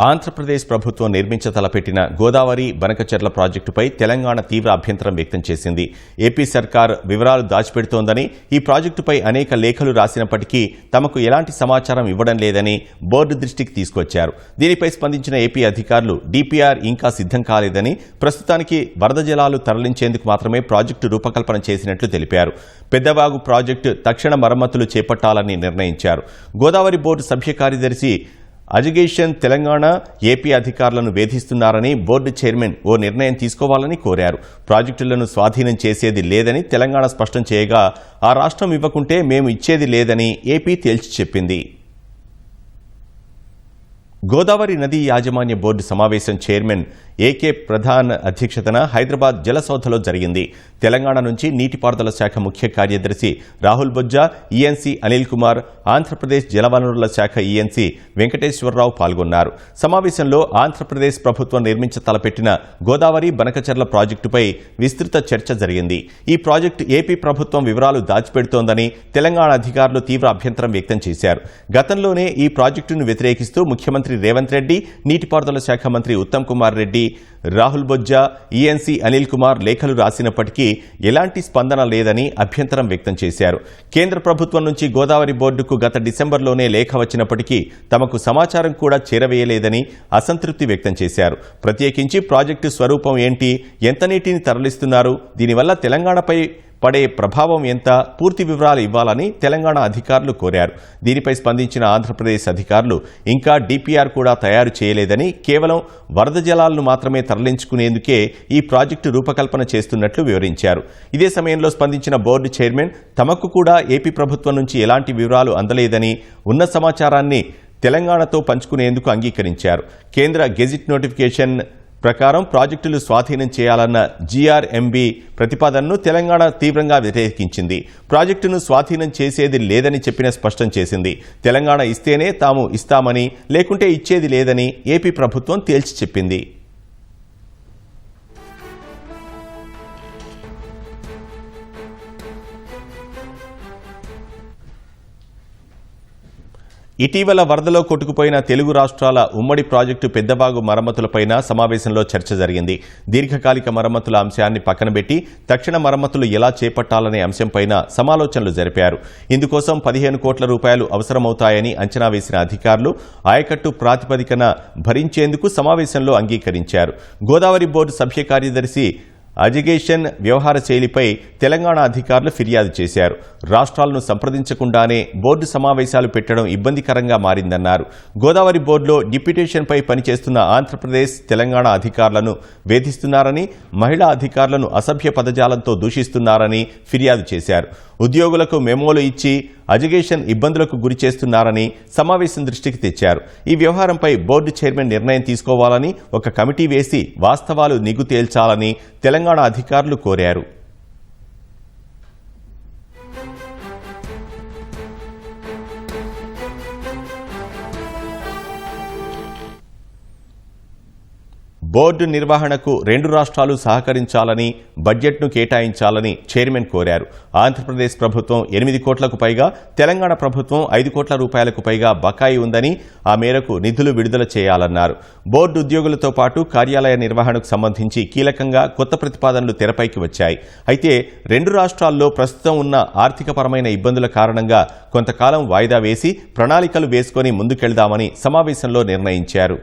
ఆంధ్రప్రదేశ్ ప్రభుత్వం నిర్మించ తలపెట్టిన గోదావరి బనకచెర్ల ప్రాజెక్టుపై తెలంగాణ తీవ్ర అభ్యంతరం వ్యక్తం చేసింది. ఏపీ సర్కార్ వివరాలు దాచిపెడుతోందని ఈ ప్రాజెక్టుపై అనేక లేఖలు రాసినప్పటికీ తమకు ఎలాంటి సమాచారం ఇవ్వడం లేదని బోర్డు దృష్టికి తీసుకొచ్చారు. దీనిపై స్పందించిన ఏపీ అధికారులు డీపీఆర్ ఇంకా సిద్ధం కాలేదని ప్రస్తుతానికి వరద జలాలు తరలించేందుకు మాత్రమే ప్రాజెక్టు రూపకల్పన చేసినట్లు తెలిపారు. పెద్దవాగు ప్రాజెక్టు తక్షణ మరమ్మతులు చేపట్టాలని నిర్ణయించారు. గోదావరి బోర్డు సభ్య కార్యదర్శి అజిగేషన్ తెలంగాణ ఏపీ అధికారులను వేధిస్తున్నారని బోర్డు చైర్మన్ ఓ నిర్ణయం తీసుకోవాలని కోరారు. ప్రాజెక్టులను స్వాధీనం చేసేది లేదని తెలంగాణ స్పష్టం చేయగా ఆ రాష్ట్రం ఇవ్వకుంటే మేము ఇచ్చేది లేదని ఏపీ తేల్చి చెప్పింది. గోదావరి నదీ యాజమాన్య బోర్డు సమావేశం చైర్మన్ ఏకే ప్రధాన్ అధ్యక్షతన హైదరాబాద్ జలసౌధలో జరిగింది. తెలంగాణ నుంచి నీటిపారుదల శాఖ ముఖ్య కార్యదర్శి రాహుల్ బొజ్జా ఈఎన్సీ అనిల్ కుమార్ ఆంధ్రప్రదేశ్ జలవనరుల శాఖ ఈఎన్సీ వెంకటేశ్వరరావు పాల్గొన్నారు. సమావేశంలో ఆంధ్రప్రదేశ్ ప్రభుత్వం నిర్మించ తలపెట్టిన గోదావరి బనకచర్ల ప్రాజెక్టుపై విస్తృత చర్చ జరిగింది. ఈ ప్రాజెక్టు ఏపీ ప్రభుత్వం వివరాలు దాచిపెడుతోందని తెలంగాణ అధికారులు తీవ్ర అభ్యంతరం వ్యక్తం చేశారు. గతంలోనే ఈ ప్రాజెక్టును వ్యతిరేకిస్తూ ముఖ్యమంత్రి రేవంత్ రెడ్డి నీటిపారుదల శాఖ మంత్రి ఉత్తమ్ కుమార్ రెడ్డి రాహుల్ బొజ్జా ఈఎన్సీ అనిల్ కుమార్ లేఖలు రాసినప్పటికీ ఎలాంటి స్పందన లేదని అభ్యంతరం వ్యక్తం చేశారు. కేంద్ర ప్రభుత్వం నుంచి గోదావరి బోర్డుకు గత డిసెంబర్లోనే లేఖ వచ్చినప్పటికీ తమకు సమాచారం కూడా చేరవేయలేదని అసంతృప్తి వ్యక్తం చేశారు. ప్రత్యేకించి ప్రాజెక్టు స్వరూపం ఏంటి? ఎంత నీటిని తరలిస్తున్నారు? దీనివల్ల తెలంగాణపై పడే ప్రభావం ఎంత పూర్తి వివరాలు ఇవ్వాలని తెలంగాణ అధికారులు కోరారు. దీనిపై స్పందించిన ఆంధ్రప్రదేశ్ అధికారులు ఇంకా డిపిఆర్ కూడా తయారు చేయలేదని కేవలం వరద జలాలను మాత్రమే తరలించుకునేందుకే ఈ ప్రాజెక్టు రూపకల్పన చేస్తున్నట్లు వివరించారు. ఇదే సమయంలో స్పందించిన బోర్డు చైర్మన్ తమకు కూడా ఏపీ ప్రభుత్వం నుంచి ఎలాంటి వివరాలు అందలేదని ఉన్న సమాచారాన్ని తెలంగాణతో పంచుకునేందుకు అంగీకరించారు. కేంద్ర గెజిట్ నోటిఫికేషన్ ప్రకారం ప్రాజెక్టులు స్వాధీనం చేయాలన్న జీఆర్ఎంబీ ప్రతిపాదనను తెలంగాణ తీవ్రంగా వ్యతిరేకించింది. ప్రాజెక్టును స్వాధీనం చేసేది లేదని చెప్పిన స్పష్టం చేసింది. తెలంగాణ ఇస్తేనే తాము ఇస్తామని లేకుంటే ఇచ్చేది లేదని ఏపీ ప్రభుత్వం తేల్చి చెప్పింది. ఇటీవల వరదలో కొట్టుకుపోయిన తెలుగు రాష్ట్రాల ఉమ్మడి ప్రాజెక్టు పెద్దబాగు మరమ్మతులపైన సమావేశంలో చర్చ జరిగింది. దీర్ఘకాలిక మరమ్మతుల అంశాన్ని పక్కనబెట్టి తక్షణ మరమ్మతులు ఎలా చేపట్టాలనే అంశంపైన సమాలోచనలు జరిపారు. ఇందుకోసం పదిహేను కోట్ల రూపాయలు అవసరమవుతాయని అంచనా వేసిన అధికారులు ఆయకట్టు ప్రాతిపదికన భరించేందుకు సమావేశంలో అంగీకరించారు. గోదావరి బోర్డు సభ్య కార్యదర్శి అజిగేషన్ వ్యవహార శైలిపై తెలంగాణ అధికారులు ఫిర్యాదు చేశారు. రాష్ట్రాలను సంప్రదించకుండానే బోర్డు సమావేశాలు పెట్టడం ఇబ్బందికరంగా మారిందన్నారు. గోదావరి బోర్డులో డిప్యూటేషన్పై పనిచేస్తున్న ఆంధ్రప్రదేశ్ తెలంగాణ అధికారులను వేధిస్తున్నారని మహిళా అధికారులను అసభ్య పదజాలంతో దూషిస్తున్నారని ఫిర్యాదు చేశారు. ఉద్యోగులకు మెమోలు ఇచ్చి అజిగేషన్ ఇబ్బందులకు గురి చేస్తున్నారని సమావేశం దృష్టికి తెచ్చారు. ఈ వ్యవహారంపై బోర్డు చైర్మన్ నిర్ణయం తీసుకోవాలని ఒక కమిటీ వేసి వాస్తవాలు నిగ్గు తేల్చాలని తెలంగాణ అధికారులు కోరారు. బోర్డు నిర్వహణకు రెండు రాష్ట్రాలు సహకరించాలని బడ్జెట్ను కేటాయించాలని చైర్మన్ కోరారు. ఆంధ్రప్రదేశ్ ప్రభుత్వం ఎనిమిది కోట్లకు పైగా తెలంగాణ ప్రభుత్వం ఐదు కోట్ల రూపాయలకు పైగా బకాయి ఉందని ఆ మేరకు నిధులు విడుదల చేయాలన్నారు. బోర్డు ఉద్యోగులతో పాటు కార్యాలయ నిర్వహణకు సంబంధించి కీలకంగా కొత్త ప్రతిపాదనలు తెరపైకి వచ్చాయి. అయితే రెండు రాష్ట్రాల్లో ప్రస్తుతం ఉన్న ఆర్థికపరమైన ఇబ్బందుల కారణంగా కొంతకాలం వాయిదా వేసి ప్రణాళికలు వేసుకొని ముందుకెళ్దామని సమావేశంలో నిర్ణయించారు.